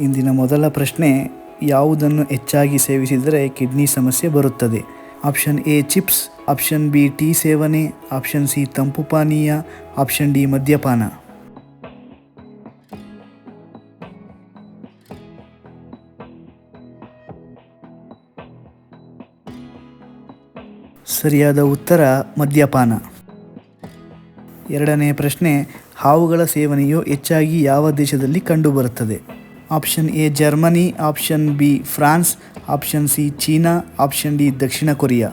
ಇಂದಿನ ಮೊದಲ ಪ್ರಶ್ನೆ, ಯಾವುದನ್ನು ಹೆಚ್ಚಾಗಿ ಸೇವಿಸಿದರೆ ಕಿಡ್ನಿ ಸಮಸ್ಯೆ ಬರುತ್ತದೆ? Option A, chips. Option B, tea ಸೇವನೆ. ಆಪ್ಷನ್ ಸಿ, ತಂಪು ಪಾನೀಯ. ಆಪ್ಷನ್ ಡಿ, ಮದ್ಯಪಾನ. ಸರಿಯಾದ ಉತ್ತರ, ಮದ್ಯಪಾನ. ಎರಡನೇ ಪ್ರಶ್ನೆ, ಹಾವುಗಳ ಸೇವನೆಯು ಹೆಚ್ಚಾಗಿ ಯಾವ ದೇಶದಲ್ಲಿ ಕಂಡುಬರುತ್ತದೆ? Option A Germany, option B France, option C China, option D Dakshina Korea.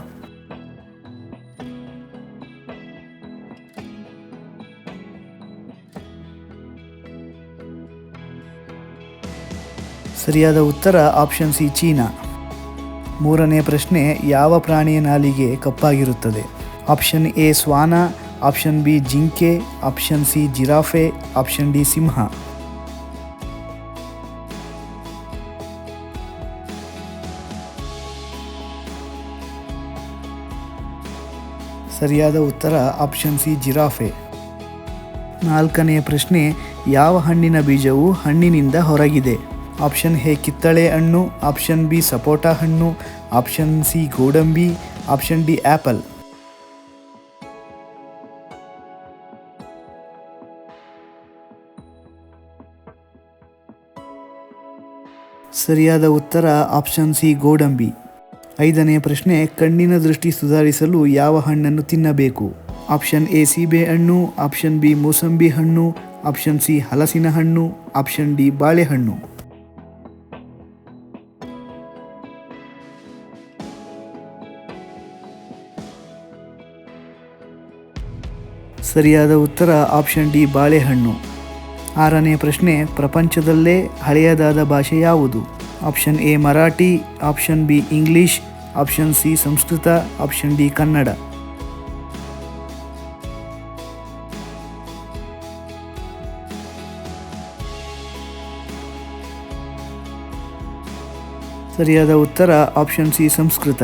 ಸರಿಯಾದ ಉತ್ತರ ಆಪ್ಷನ್ ಸಿ ಚೀನಾ. ಮೂರನೇ ಪ್ರಶ್ನೆ, ಯಾವ ಪ್ರಾಣಿಯ ನಾಲಿಗೆ ಕಪ್ಪಾಗಿರುತ್ತದೆ? ಆಪ್ಷನ್ ಎ ಸ್ವಾನ, ಆಪ್ಷನ್ ಬಿ ಜಿಂಕೆ, option C giraffe, option D ಸಿಂಹ. ಸರಿಯಾದ ಉತ್ತರ ಆಪ್ಷನ್ ಸಿ, ಜಿರಾಫೆ. ನಾಲ್ಕನೆಯ ಪ್ರಶ್ನೆ, ಯಾವ ಹಣ್ಣಿನ ಬೀಜವು ಹಣ್ಣಿನಿಂದ ಹೊರಗಿದೆ? ಆಪ್ಷನ್ ಎ, ಕಿತ್ತಳೆ ಹಣ್ಣು, ಆಪ್ಷನ್ ಬಿ, ಸಪೋಟಾ ಹಣ್ಣು, ಆಪ್ಷನ್ ಸಿ, ಗೋಡಂಬಿ, ಆಪ್ಷನ್ ಡಿ ಆ್ಯಪಲ್ ಸರಿಯಾದ ಉತ್ತರ ಆಪ್ಷನ್ ಸಿ, ಗೋಡಂಬಿ. ಐದನೇ ಪ್ರಶ್ನೆ, ಕಣ್ಣಿನ ದೃಷ್ಟಿ ಸುಧಾರಿಸಲು ಯಾವ ಹಣ್ಣನ್ನು ತಿನ್ನಬೇಕು? ಆಪ್ಷನ್ ಎ, ಸೀಬೆ ಹಣ್ಣು, ಆಪ್ಷನ್ ಬಿ, ಮೂಸಂಬಿ ಹಣ್ಣು, ಆಪ್ಷನ್ ಸಿ, ಹಲಸಿನ ಹಣ್ಣು, ಆಪ್ಷನ್ ಡಿ, ಬಾಳೆಹಣ್ಣು. ಸರಿಯಾದ ಉತ್ತರ, ಆಪ್ಷನ್ ಡಿ, ಬಾಳೆಹಣ್ಣು. ಆರನೇ ಪ್ರಶ್ನೆ, ಪ್ರಪಂಚದಲ್ಲೇ ಹಳೆಯದಾದ ಭಾಷೆ ಯಾವುದು? Option A Marathi, option B English, option C Sanskrit, option D Kannada. ಸರಿಯಾದ ಉತ್ತರ ಆಪ್ಷನ್ ಸಿ ಸಂಸ್ಕೃತ.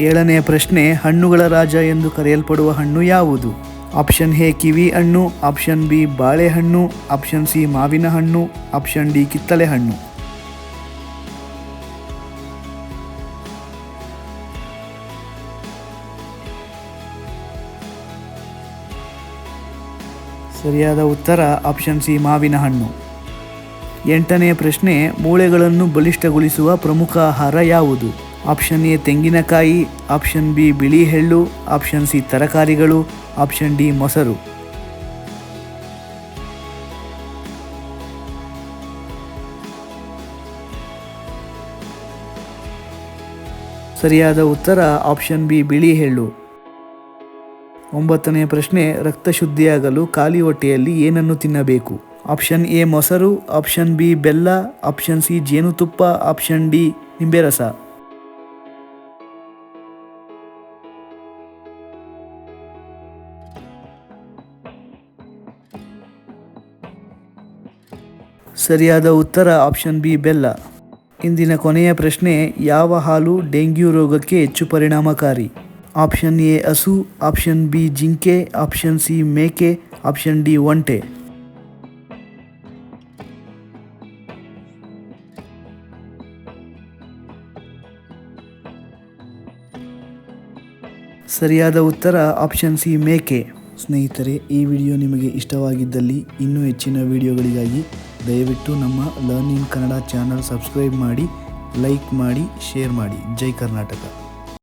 ಏಳನೆಯ ಪ್ರಶ್ನೆ, ಹಣ್ಣುಗಳ ರಾಜ ಎಂದು ಕರೆಯಲ್ಪಡುವ ಹಣ್ಣು ಯಾವುದು? ಆಪ್ಷನ್ ಎ ಕಿವಿ ಹಣ್ಣು, ಆಪ್ಷನ್ ಬಿ ಬಾಳೆಹಣ್ಣು, ಆಪ್ಷನ್ ಸಿ ಮಾವಿನ ಹಣ್ಣು, ಆಪ್ಷನ್ ಡಿ ಕಿತ್ತಳೆ ಹಣ್ಣು. ಸರಿಯಾದ ಉತ್ತರ ಆಪ್ಷನ್ ಸಿ ಮಾವಿನ ಹಣ್ಣು. ಎಂಟನೆಯ ಪ್ರಶ್ನೆ, ಮೂಳೆಗಳನ್ನು ಬಲಿಷ್ಠಗೊಳಿಸುವ ಪ್ರಮುಖ ಆಹಾರ ಯಾವುದು? ಆಪ್ಷನ್ ಎ ತೆಂಗಿನಕಾಯಿ ಆಪ್ಷನ್ ಬಿ ಬಿಳಿ ಹೆಳ್ಳು ಆಪ್ಷನ್ ಸಿ ತರಕಾರಿಗಳು ಆಪ್ಷನ್ ಡಿ ಮೊಸರು. ಸರಿಯಾದ ಉತ್ತರ ಆಪ್ಷನ್ ಬಿ ಬಿಳಿ ಎಳ್ಳು ಒಂಬತ್ತನೆಯ ಪ್ರಶ್ನೆ, ರಕ್ತ ಶುದ್ಧಿಯಾಗಲು ಖಾಲಿ ಹೊಟ್ಟೆಯಲ್ಲಿ ಏನನ್ನು ತಿನ್ನಬೇಕು? ಆಪ್ಷನ್ ಎ, ಮೊಸರು, ಆಪ್ಷನ್ ಬಿ, ಬೆಲ್ಲ, ಆಪ್ಷನ್ ಸಿ, ಜೇನುತುಪ್ಪ, ಆಪ್ಷನ್ ಡಿ ನಿಂಬೆ ರಸ ಸರಿಯಾದ ಉತ್ತರ, ಆಪ್ಷನ್ ಬಿ, ಬೆಲ್ಲ. ಇಂದಿನ ಕೊನೆಯ ಪ್ರಶ್ನೆ, ಯಾವ ಹಾಲು ಡೆಂಗ್ಯೂ ರೋಗಕ್ಕೆ ಹೆಚ್ಚು ಪರಿಣಾಮಕಾರಿ? ಆಪ್ಷನ್ ಎ ಹಸು ಆಪ್ಷನ್ ಬಿ ಜಿಂಕೆ ಆಪ್ಷನ್ ಸಿ ಮೇಕೆ ಆಪ್ಷನ್ ಡಿ ಒಂಟೆ ಸರಿಯಾದ ಉತ್ತರ ಆಪ್ಷನ್ ಸಿ ಮೇಕೆ ಸ್ನೇಹಿತರೆ, ಈ ವಿಡಿಯೋ ನಿಮಗೆ ಇಷ್ಟವಾಗಿದ್ದಲ್ಲಿ ಇನ್ನೂ ಹೆಚ್ಚಿನ ವಿಡಿಯೋಗಳಿಗಾಗಿ ದಯವಿಟ್ಟು ನಮ್ಮ ಲರ್ನಿಂಗ್ ಕನ್ನಡ ಚಾನಲ್ ಸಬ್ಸ್ಕ್ರೈಬ್ ಮಾಡಿ ಲೈಕ್ ಮಾಡಿ ಶೇರ್ ಮಾಡಿ. ಜೈ ಕರ್ನಾಟಕ.